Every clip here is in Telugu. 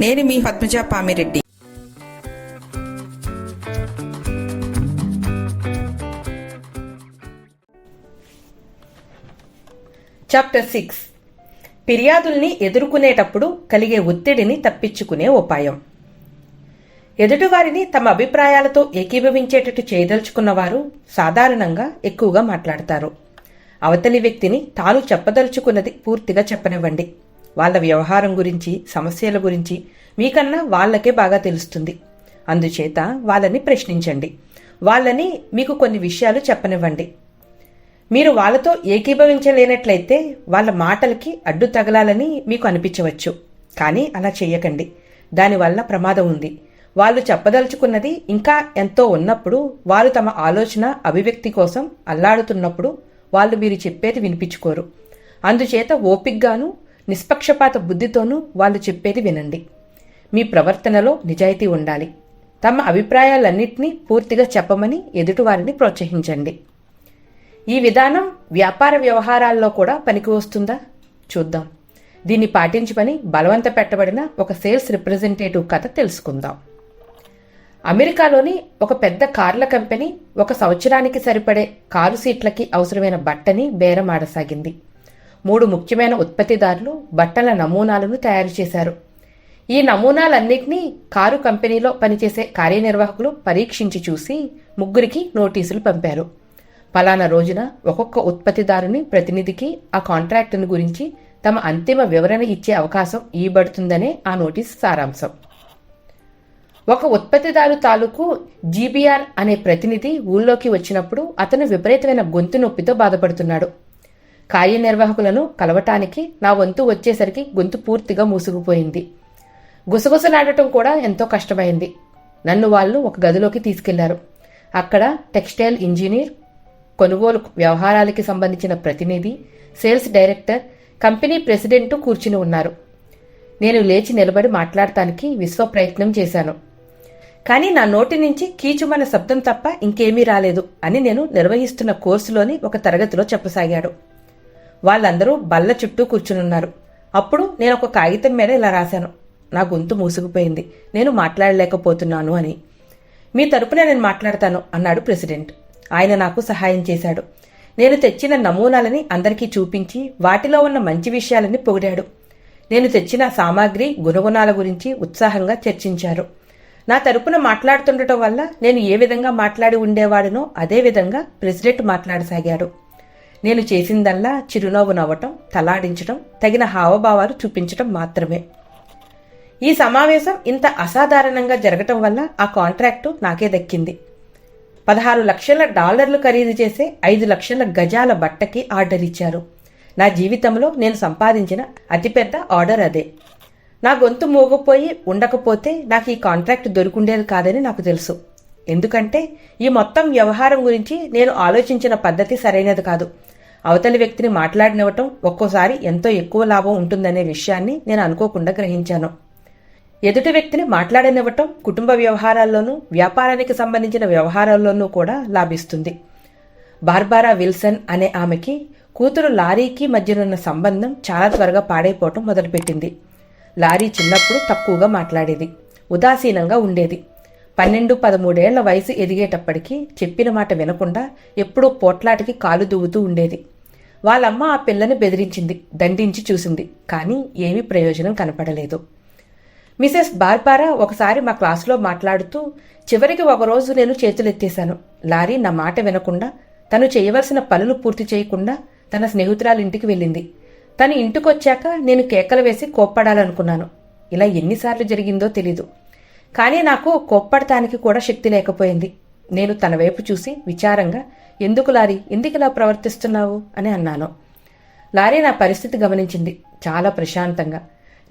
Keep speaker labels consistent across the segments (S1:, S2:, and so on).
S1: నేను మీ పద్మజ పామిరెడ్డి.
S2: చాప్టర్ సిక్స్ ఫిర్యాదుల్ని ఎదుర్కొనేటప్పుడు కలిగే ఒత్తిడిని తప్పించుకునే ఉపాయం. ఎదుటివారిని తమ అభిప్రాయాలతో ఏకీభవించేటట్టు చేయదలుచుకున్నవారు సాధారణంగా ఎక్కువగా మాట్లాడతారు. అవతలి వ్యక్తిని తాను చెప్పదలుచుకున్నది పూర్తిగా చెప్పనివ్వండి. వాళ్ళ వ్యవహారం గురించి సమస్యల గురించి మీకన్నా వాళ్ళకే బాగా తెలుస్తుంది. అందుచేత వాళ్ళని ప్రశ్నించండి. వాళ్ళని మీకు కొన్ని విషయాలు చెప్పనివ్వండి. మీరు వాళ్ళతో ఏకీభవించలేనట్లయితే వాళ్ళ మాటలకి అడ్డు తగలాలని మీకు అనిపించవచ్చు. కానీ అలా చేయకండి. దానివల్ల ప్రమాదం ఉంది. వాళ్ళు చెప్పదలుచుకున్నది ఇంకా ఎంతో ఉన్నప్పుడు వారు తమ ఆలోచన అభివ్యక్తి కోసం అల్లాడుతున్నప్పుడు వాళ్ళు మీరు చెప్పేది వినిపించుకోరు. అందుచేత ఓపిగ్గాను నిష్పక్షపాత బుద్ధితోనూ వాళ్ళు చెప్పేది వినండి. మీ ప్రవర్తనలో నిజాయితీ ఉండాలి. తమ అభిప్రాయాలన్నింటినీ పూర్తిగా చెప్పమని ఎదుటివారిని ప్రోత్సహించండి. ఈ విధానం వ్యాపార వ్యవహారాల్లో కూడా పనికి వస్తుందా? చూద్దాం. దీన్ని పాటించమని బలవంత పెట్టబడిన ఒక సేల్స్ రిప్రజెంటేటివ్ కథ తెలుసుకుందాం. అమెరికాలోని ఒక పెద్ద కార్ల కంపెనీ ఒక సంవత్సరానికి సరిపడే కారు సీట్లకి అవసరమైన బట్టని బేరం ఆడసాగింది మూడు ముఖ్యమైన ఉత్పత్తిదారులు బట్టల నమూనాలను తయారు చేశారు. ఈ నమూనాలన్నింటినీ కారు కంపెనీలో పనిచేసే కార్యనిర్వాహకులు పరీక్షించి చూసి ముగ్గురికి నోటీసులు పంపారు. పలానా రోజున ఒక్కొక్క ఉత్పత్తిదారుని ప్రతినిధికి ఆ కాంట్రాక్టును గురించి తమ అంతిమ వివరణ ఇచ్చే అవకాశం ఇవ్వబడుతుందనే ఆ నోటీస్ సారాంశం. ఒక ఉత్పత్తిదారు తాలూకు జీబీఆర్ అనే ప్రతినిధి ఊళ్ళోకి వచ్చినప్పుడు అతను విపరీతమైన గొంతు నొప్పితో బాధపడుతున్నాడు. కార్యనిర్వాహకులను కలవటానికి నా వంతు వచ్చేసరికి గొంతు పూర్తిగా మూసుకుపోయింది. గుసగుసలాడటం కూడా ఎంతో కష్టమైంది. నన్ను వాళ్ళు ఒక గదిలోకి తీసుకెళ్ళారు. అక్కడ టెక్స్టైల్ ఇంజనీర్ కొనుగోలు వ్యవహారాలకి సంబంధించిన ప్రతినిధి సేల్స్ డైరెక్టర్ కంపెనీ ప్రెసిడెంట్ కూర్చుని ఉన్నారు. నేను లేచి నిలబడి మాట్లాడటానికి విశ్వ ప్రయత్నం చేశాను. కానీ నా నోటి నుంచి కీచుమన్న శబ్దం తప్ప ఇంకేమీ రాలేదు అని నేను నిర్వహిస్తున్న కోర్సులోని ఒక తరగతిలో చెప్పసాగాడు. వాళ్ళందరూ బల్ల చుట్టూ కూర్చునున్నారు. అప్పుడు నేను ఒక కాగితం మీద ఇలా రాశాను. నా గొంతు మూసుకుపోయింది. నేను మాట్లాడలేకపోతున్నాను అని. మీ తరపున నేను మాట్లాడతాను అన్నాడు ప్రెసిడెంట్. ఆయన నాకు సహాయం చేశాడు. నేను తెచ్చిన నమూనాలని అందరికీ చూపించి వాటిలో ఉన్న మంచి విషయాలని పొగిడాడు. నేను తెచ్చిన సామాగ్రి గుణగుణాల గురించి ఉత్సాహంగా చర్చించారు. నా తరపున మాట్లాడుతుండటం వల్ల నేను ఏ విధంగా మాట్లాడి ఉండేవాడినో అదే విధంగా ప్రెసిడెంట్ మాట్లాడసాగాడు. నేను చేసిందల్లా చిరునవ్వు నవ్వటం తలాడించటం తగిన హావభావాలు చూపించటం మాత్రమే. ఈ సమావేశం ఇంత అసాధారణంగా జరగటం వల్ల ఆ కాంట్రాక్టు నాకే దక్కింది. పదహారు లక్షల డాలర్లు ఖరీదు చేసే ఐదు లక్షల గజాల బట్టకి ఆర్డర్ ఇచ్చారు. నా జీవితంలో నేను సంపాదించిన అతిపెద్ద ఆర్డర్ అదే. నా గొంతు మూగపోయి ఉండకపోతే నాకు ఈ కాంట్రాక్ట్ దొరికుండేది కాదని నాకు తెలుసు. ఎందుకంటే ఈ మొత్తం వ్యవహారం గురించి నేను ఆలోచించిన పద్ధతి సరైనది కాదు. అవతలి వ్యక్తిని మాట్లాడినివ్వటం ఒక్కోసారి ఎంతో ఎక్కువ లాభం ఉంటుందనే విషయాన్ని నేను అనుకోకుండా గ్రహించాను. ఎదుటి వ్యక్తిని మాట్లాడనివ్వటం కుటుంబ వ్యవహారాల్లోనూ వ్యాపారానికి సంబంధించిన వ్యవహారాల్లోనూ కూడా లాభిస్తుంది. బార్బారా విల్సన్ అనే ఆమెకి కూతురు లారీకి మధ్యనున్న సంబంధం చాలా త్వరగా పాడైపోవటం మొదలుపెట్టింది. లారీ చిన్నప్పుడు తక్కువగా మాట్లాడేది ఉదాసీనంగా ఉండేది. పన్నెండు పదమూడేళ్ళ వయసు ఎదిగేటప్పటికీ చెప్పిన మాట వినకుండా ఎప్పుడూ పోట్లాటికి కాలు దువ్వుతూ ఉండేది. వాళ్ళమ్మ ఆ పిల్లని బెదిరించింది దండించి చూసింది. కానీ ఏమీ ప్రయోజనం కనపడలేదు. మిసెస్ బార్బారా ఒకసారి మా క్లాసులో మాట్లాడుతూ చివరికి ఒకరోజు నేను చేతులెత్తేశాను. లారీ నా మాట వినకుండా తను చేయవలసిన పనులు పూర్తి చేయకుండా తన స్నేహితురాలి ఇంటికి వెళ్ళింది. తను ఇంటికొచ్చాక నేను కేకలు వేసి కోప్పడాలనుకున్నాను. ఇలా ఎన్నిసార్లు జరిగిందో తెలీదు. కానీ నాకు కోప్పడటానికి కూడా శక్తి లేకపోయింది. నేను తన వైపు చూసి విచారంగా ఎందుకు లారీ? ఎందుకు ఇలా ప్రవర్తిస్తున్నావు? అని అన్నాను. లారీ నా పరిస్థితి గమనించింది చాలా ప్రశాంతంగా.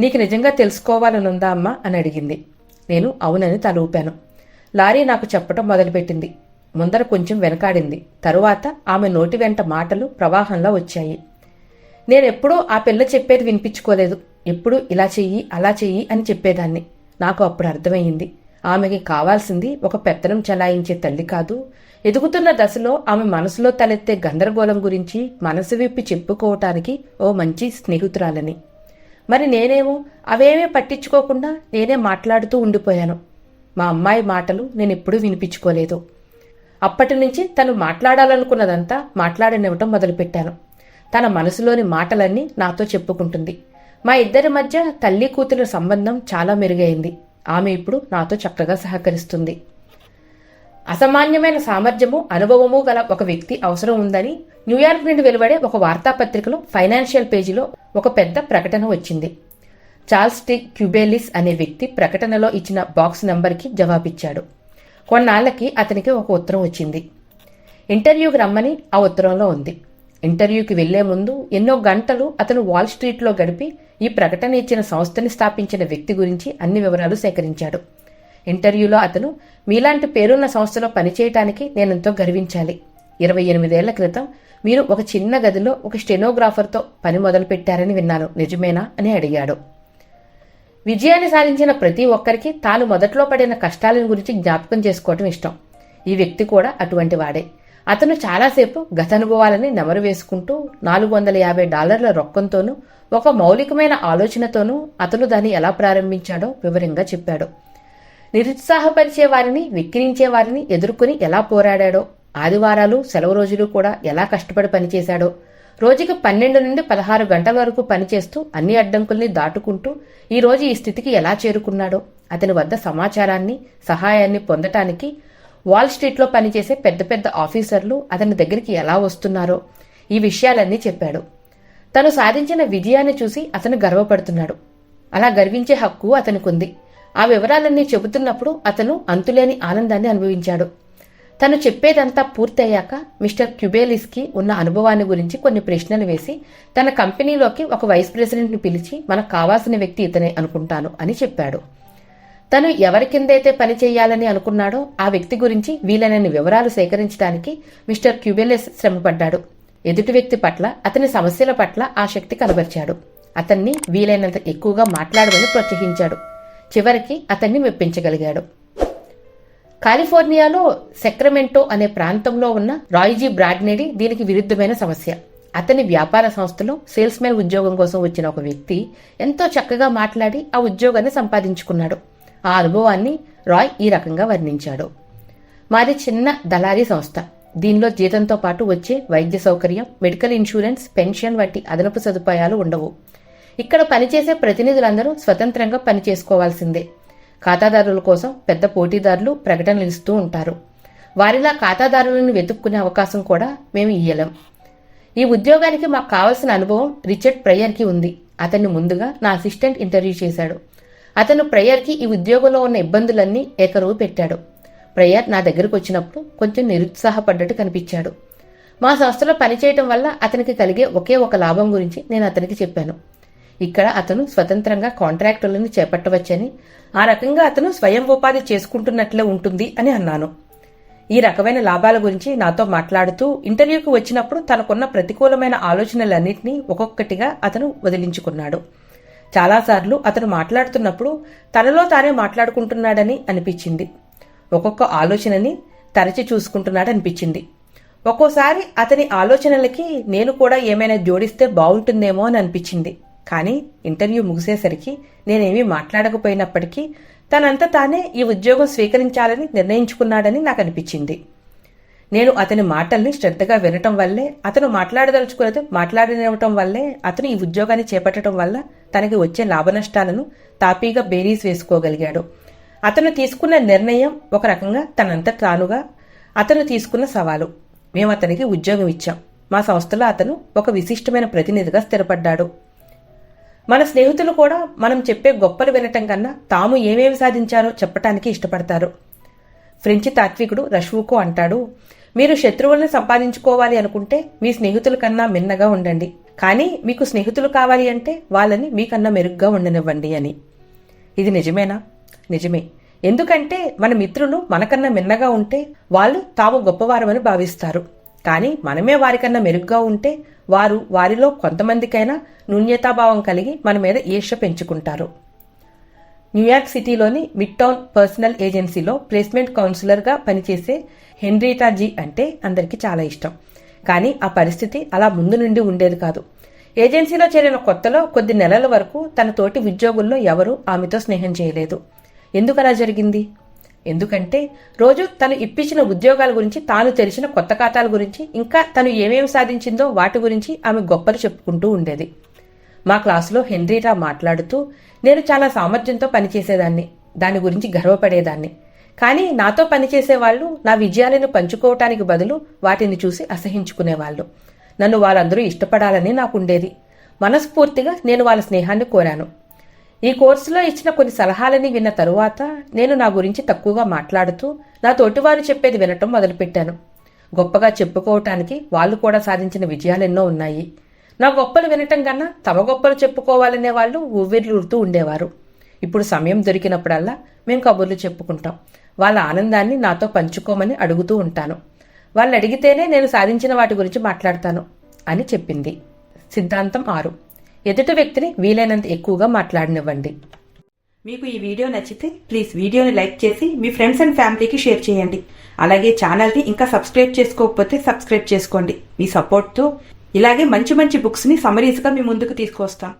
S2: నీకు నిజంగా తెలుసుకోవాలనుందా అమ్మా? అని అడిగింది. నేను అవునని తల ఊపాను. లారీ నాకు చెప్పటం మొదలుపెట్టింది. ముందర కొంచెం వెనకాడింది. తరువాత ఆమె నోటి వెంట మాటలు ప్రవాహంలో వచ్చాయి. నేనెప్పుడూ ఆ పిల్ల చెప్పేది వినిపించుకోలేదు. ఎప్పుడూ ఇలా చెయ్యి అలా చెయ్యి అని చెప్పేదాన్ని. నాకు అప్పుడు అర్థమయ్యింది. ఆమెకి కావాల్సింది ఒక పెత్తనం చలాయించే తల్లి కాదు. ఎదుగుతున్న దశలో ఆమె మనసులో తలెత్తే గందరగోళం గురించి మనసు విప్పి చెప్పుకోవటానికి ఓ మంచి స్నేహితురాలని. మరి నేనేమో అవేమీ పట్టించుకోకుండా నేనే మాట్లాడుతూ ఉండిపోయాను. మా అమ్మాయి మాటలు నేను ఎప్పుడూ వినిపించుకోలేదు. అప్పటి నుంచి తను మాట్లాడాలనుకున్నదంతా మాట్లాడనివ్వటం మొదలుపెట్టాను. తన మనసులోని మాటలన్నీ నాతో చెప్పుకుంటుంది. మా ఇద్దరి మధ్య తల్లి కూతురు సంబంధం చాలా మెరుగైంది. ఆమె ఇప్పుడు నాతో చక్కగా సహకరిస్తుంది. అసామాన్యమైన సామర్థ్యము అనుభవము గల ఒక వ్యక్తి అవసరం ఉందని న్యూయార్క్ నుండి వెలువడే ఒక వార్తాపత్రికలో ఫైనాన్షియల్ పేజీలో ఒక పెద్ద ప్రకటన వచ్చింది. Charles T. క్యూబేలిస్ అనే వ్యక్తి ప్రకటనలో ఇచ్చిన బాక్స్ నంబర్కి జవాబిచ్చాడు. కొన్నాళ్ళకి అతనికి ఒక ఉత్తరం వచ్చింది. ఇంటర్వ్యూకి రమ్మని ఆ ఉత్తరంలో ఉంది. ఇంటర్వ్యూకి వెళ్ళే ముందు ఎన్నో గంటలు అతను వాల్ స్ట్రీట్లో గడిపి ఈ ప్రకటన ఇచ్చిన సంస్థని స్థాపించిన వ్యక్తి గురించి అన్ని వివరాలు సేకరించాడు. ఇంటర్వ్యూలో అతను మీలాంటి పేరున్న సంస్థలో పనిచేయటానికి నేనెంతో గర్వించాలి. ఇరవై ఎనిమిదేళ్ళ క్రితం మీరు ఒక చిన్న గదిలో ఒక స్టెనోగ్రాఫర్తో పని మొదలుపెట్టారని విన్నాను. నిజమేనా? అని అడిగాడు. విజయాన్ని సాధించిన ప్రతి ఒక్కరికి తాను మొదట్లో పడిన కష్టాలను గురించి జ్ఞాపకం చేసుకోవటం ఇష్టం. ఈ వ్యక్తి కూడా అటువంటి వాడే. అతను చాలాసేపు గత అనుభవాలని నెమరు వేసుకుంటూ నాలుగు వందల యాభై డాలర్ల రొక్కంతోనూ ఒక మౌలికమైన ఆలోచనతోనూ అతను దాన్ని ఎలా ప్రారంభించాడో వివరంగా చెప్పాడు. నిరుత్సాహపరిచే వారిని విక్రించే వారిని ఎదుర్కొని ఎలా పోరాడాడో ఆదివారాలు సెలవు రోజులు కూడా ఎలా కష్టపడి పనిచేశాడో రోజుకి పన్నెండు నుండి పదహారు గంటల వరకు పనిచేస్తూ అన్ని అడ్డంకుల్ని దాటుకుంటూ ఈరోజు ఈ స్థితికి ఎలా చేరుకున్నాడో అతని వద్ద సమాచారాన్ని సహాయాన్ని పొందటానికి వాల్ స్ట్రీట్లో పనిచేసే పెద్ద పెద్ద ఆఫీసర్లు అతని దగ్గరికి ఎలా వస్తున్నారో ఈ విషయాలన్నీ చెప్పాడు. తను సాధించిన విజయాన్ని చూసి అతను గర్వపడుతున్నాడు. అలా గర్వించే హక్కు అతనికుంది. ఆ వివరాలన్నీ చెబుతున్నప్పుడు అతను అంతులేని ఆనందాన్ని అనుభవించాడు. తను చెప్పేదంతా పూర్తయ్యాక మిస్టర్ క్యుబేలిస్కి ఉన్న అనుభవాన్ని గురించి కొన్ని ప్రశ్నలు వేసి తన కంపెనీలోకి ఒక వైస్ ప్రెసిడెంట్ని పిలిచి మనకు కావాల్సిన వ్యక్తి ఇతనే అనుకుంటాను అని చెప్పాడు. తను ఎవరి కిందైతే పని చేయాలని అనుకున్నాడో ఆ వ్యక్తి గురించి వీలైనన్ని వివరాలు సేకరించడానికి మిస్టర్ క్యూబెలెస్ శ్రమపడ్డాడు. ఎదుటి వ్యక్తి పట్ల అతని సమస్యల పట్ల ఆ శక్తి కనబరిచాడు. అతన్ని వీలైనంత ఎక్కువగా మాట్లాడమని ప్రోత్సహించాడు. చివరికి అతన్ని మెప్పించగలిగాడు. కాలిఫోర్నియాలో సెక్రమెంటో అనే ప్రాంతంలో ఉన్న రాయిజీ బ్రాడ్నేడి దీనికి విరుద్ధమైన సమస్య. అతని వ్యాపార సంస్థలో సేల్స్మెన్ ఉద్యోగం కోసం వచ్చిన ఒక వ్యక్తి ఎంతో చక్కగా మాట్లాడి ఆ ఉద్యోగాన్ని సంపాదించుకున్నాడు. ఆ అనుభవాన్ని రాయ్ ఈ రకంగా వర్ణించాడు. మాది చిన్న దళారీ సంస్థ. దీనిలో జీతంతో పాటు వచ్చే వైద్య సౌకర్యం మెడికల్ ఇన్సూరెన్స్ పెన్షన్ వంటి అదనపు సదుపాయాలు ఉండవు. ఇక్కడ పనిచేసే ప్రతినిధులందరూ స్వతంత్రంగా పనిచేసుకోవాల్సిందే. ఖాతాదారుల కోసం పెద్ద పోటీదారులు ప్రకటనలు ఇస్తూ ఉంటారు. వారిలా ఖాతాదారులను వెతుక్కునే అవకాశం కూడా మేము ఇయ్యలేం. ఈ ఉద్యోగానికి మాకు కావలసిన అనుభవం రిచర్డ్ ప్రేయర్కి ఉంది. అతన్ని ముందుగా నా అసిస్టెంట్ ఇంటర్వ్యూ చేశాడు. అతను ప్రేయర్కి ఈ ఉద్యోగంలో ఉన్న ఇబ్బందులన్నీ ఏకరువు పెట్టాడు. ప్రేయర్ నా దగ్గరకు వచ్చినప్పుడు కొంచెం నిరుత్సాహపడ్డట్టు కనిపించాడు. మా సంస్థలో పనిచేయటం వల్ల అతనికి కలిగే ఒకే ఒక లాభం గురించి నేను అతనికి చెప్పాను. ఇక్కడ అతను స్వతంత్రంగా కాంట్రాక్టులను చేపట్టవచ్చని ఆ రకంగా అతను స్వయం ఉపాధి చేసుకుంటున్నట్లే ఉంటుంది అని అన్నాను. ఈ రకమైన లాభాల గురించి నాతో మాట్లాడుతూ ఇంటర్వ్యూకి వచ్చినప్పుడు తనకున్న ప్రతికూలమైన ఆలోచనలన్నింటినీ ఒక్కొక్కటిగా అతను వదిలించుకున్నాడు. చాలాసార్లు అతను మాట్లాడుతున్నప్పుడు తనలో తానే మాట్లాడుకుంటున్నాడని అనిపించింది. ఒక్కొక్క ఆలోచనని తరచి చూసుకుంటున్నాడనిపించింది. ఒక్కోసారి అతని ఆలోచనలకి నేను కూడా ఏమైనా జోడిస్తే బాగుంటుందేమో అని అనిపించింది. కానీ ఇంటర్వ్యూ ముగిసేసరికి నేనేమీ మాట్లాడకపోయినప్పటికీ తనంతా తానే ఈ ఉద్యోగం స్వీకరించాలని నిర్ణయించుకున్నాడని నాకు అనిపించింది నేను అతని మాటల్ని శ్రద్ధగా వినటం వల్లే అతను మాట్లాడదలుచుకున్నది మాట్లాడనివ్వటం వల్లే అతను ఈ ఉద్యోగాన్ని చేపట్టడం వల్ల తనకి వచ్చే లాభనష్టాలను తాపీగా బేరీస్ వేసుకోగలిగాడు. అతను తీసుకున్న నిర్ణయం ఒక రకంగా తనంత తానుగా అతను తీసుకున్న సవాలు. మేము అతనికి ఉద్యోగం ఇచ్చాం. మా సంస్థలో అతను ఒక విశిష్టమైన ప్రతినిధిగా స్థిరపడ్డాడు. మన స్నేహితులు కూడా మనం చెప్పే గొప్పలు వినటం కన్నా తాము ఏమేమి సాధించారో చెప్పటానికి ఇష్టపడతారు. ఫ్రెంచి తాత్వికుడు రష్వుకో అంటాడు మీరు శత్రువులను సంపాదించుకోవాలి అనుకుంటే మీ స్నేహితుల కన్నా మిన్నగా ఉండండి. కానీ మీకు స్నేహితులు కావాలి అంటే వాళ్ళని మీకన్నా మెరుగ్గా ఉండనివ్వండి అని. ఇది నిజమేనా? నిజమే. ఎందుకంటే మన మిత్రులు మనకన్నా మిన్నగా ఉంటే వాళ్ళు తాము గొప్పవారమని భావిస్తారు. కానీ మనమే వారికన్నా మెరుగ్గా ఉంటే వారు వారిలో కొంతమందికైనా నూన్యతాభావం కలిగి మన మీద ఈర్ష పెంచుకుంటారు. న్యూయార్క్ సిటీలోని మిడ్ టౌన్ పర్సనల్ ఏజెన్సీలో ప్లేస్మెంట్ కౌన్సిలర్గా పనిచేసే హెన్రీటా జీ అంటే అందరికీ చాలా ఇష్టం. కానీ ఆ పరిస్థితి అలా ముందు నుండి ఉండేది కాదు. ఏజెన్సీలో చేరిన కొత్తలో కొద్ది నెలల వరకు తన తోటి ఉద్యోగుల్లో ఎవరూ ఆమెతో స్నేహం చేయలేదు. ఎందుకలా జరిగింది? ఎందుకంటే రోజు తను ఇప్పించిన ఉద్యోగాల గురించి తాను తెరిచిన కొత్త ఖాతాల గురించి ఇంకా తను ఏమేమి సాధించిందో వాటి గురించి ఆమె గొప్పలు చెప్పుకుంటూ ఉండేది. మా క్లాసులో హెన్రీరా మాట్లాడుతూ నేను చాలా సామర్థ్యంతో పనిచేసేదాన్ని. దాని గురించి గర్వపడేదాన్ని. కానీ నాతో పనిచేసే వాళ్ళు నా విజయాలను పంచుకోవటానికి బదులు వాటిని చూసి అసహించుకునేవాళ్ళు. నన్ను వాళ్ళందరూ ఇష్టపడాలని నాకుండేది. మనస్ఫూర్తిగా నేను వాళ్ళ స్నేహాన్ని కోరాను. ఈ కోర్సులో ఇచ్చిన కొన్ని సలహాలని విన్న తరువాత నేను నా గురించి తక్కువగా మాట్లాడుతూ నా తోటివారు చెప్పేది వినటం మొదలుపెట్టాను. గొప్పగా చెప్పుకోవటానికి వాళ్ళు కూడా సాధించిన విజయాలెన్నో ఉన్నాయి. నా గొప్పలు వినటం కన్నా తమ గొప్పలు చెప్పుకోవాలనే వాళ్ళు ఉవ్విర్లుడుతూ ఉండేవారు. ఇప్పుడు సమయం దొరికినప్పుడల్లా మేము కబుర్లు చెప్పుకుంటాం. వాళ్ళ ఆనందాన్ని నాతో పంచుకోమని అడుగుతూ ఉంటాను. వాళ్ళు అడిగితేనే నేను సాధించిన వాటి గురించి మాట్లాడతాను అని చెప్పింది. సిద్ధాంతం ఆరు. ఎదుటి వ్యక్తిని వీలైనంత ఎక్కువగా మాట్లాడనివ్వండి.
S1: మీకు ఈ వీడియో నచ్చితే ప్లీజ్ వీడియోని లైక్ చేసి మీ ఫ్రెండ్స్ అండ్ ఫ్యామిలీకి షేర్ చేయండి. అలాగే ఛానల్ని ఇంకా సబ్స్క్రైబ్ చేసుకోకపోతే సబ్స్క్రైబ్ చేసుకోండి. మీ సపోర్ట్తో ఇలాగే మంచి మంచి బుక్స్ని సమరీస్గా మీ ముందుకు తీసుకొస్తాం.